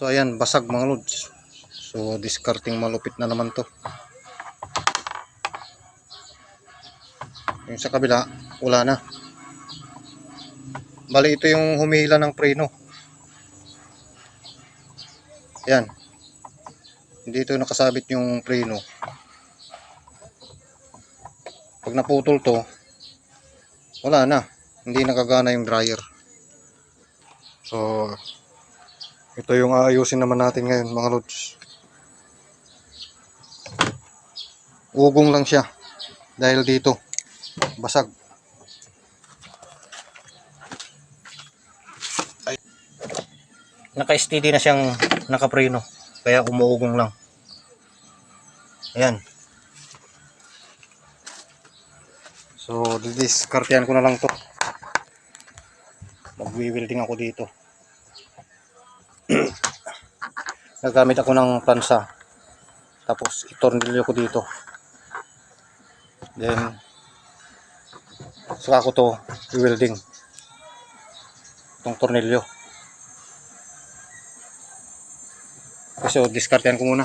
So ayan, basag mga lods. So discarding malupit na naman to. Yung sa kabila, wala na. Bali ito yung humihila ng preno. Yan. Hindi ito nakasabit yung preno. Pag naputol to, wala na. Hindi nakagana yung dryer. So, ito yung aayusin naman natin ngayon mga lods. Ugong lang siya. Dahil dito, basag. Naka-steady na siyang nakapreno. Kaya umuugong lang. Ayan. So, didiskartehan ko na lang to. Magwi-welding ako dito. Nagamit ako ng plansa. Tapos, itornilyo ko dito. Then, saka ko to i-welding. Itong tornilyo. So, diskartehan ko muna.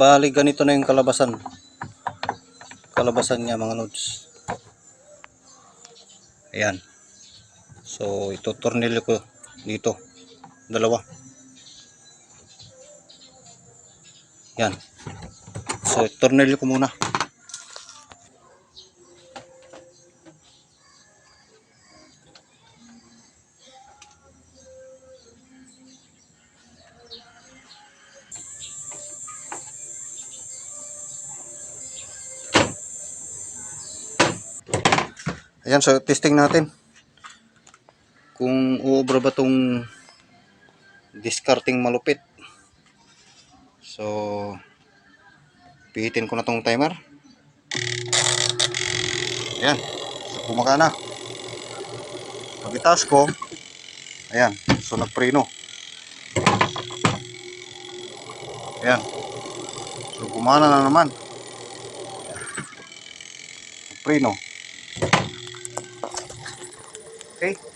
Bali, ganito na yung kalabasan. Kalabasan niya mga lods. Ayan. So, ito tornilyo ko dito. Dalawa. Yan. So, tornilyo ko muna. Ayan, so testing natin. Kung uobra ba tong discarding malupit. So, pihitin ko na tong timer. Ayan, so gumagana. Pag itaas ko, ayan, so nagpreno. Ayan, so gumana na naman. Preno. Okay.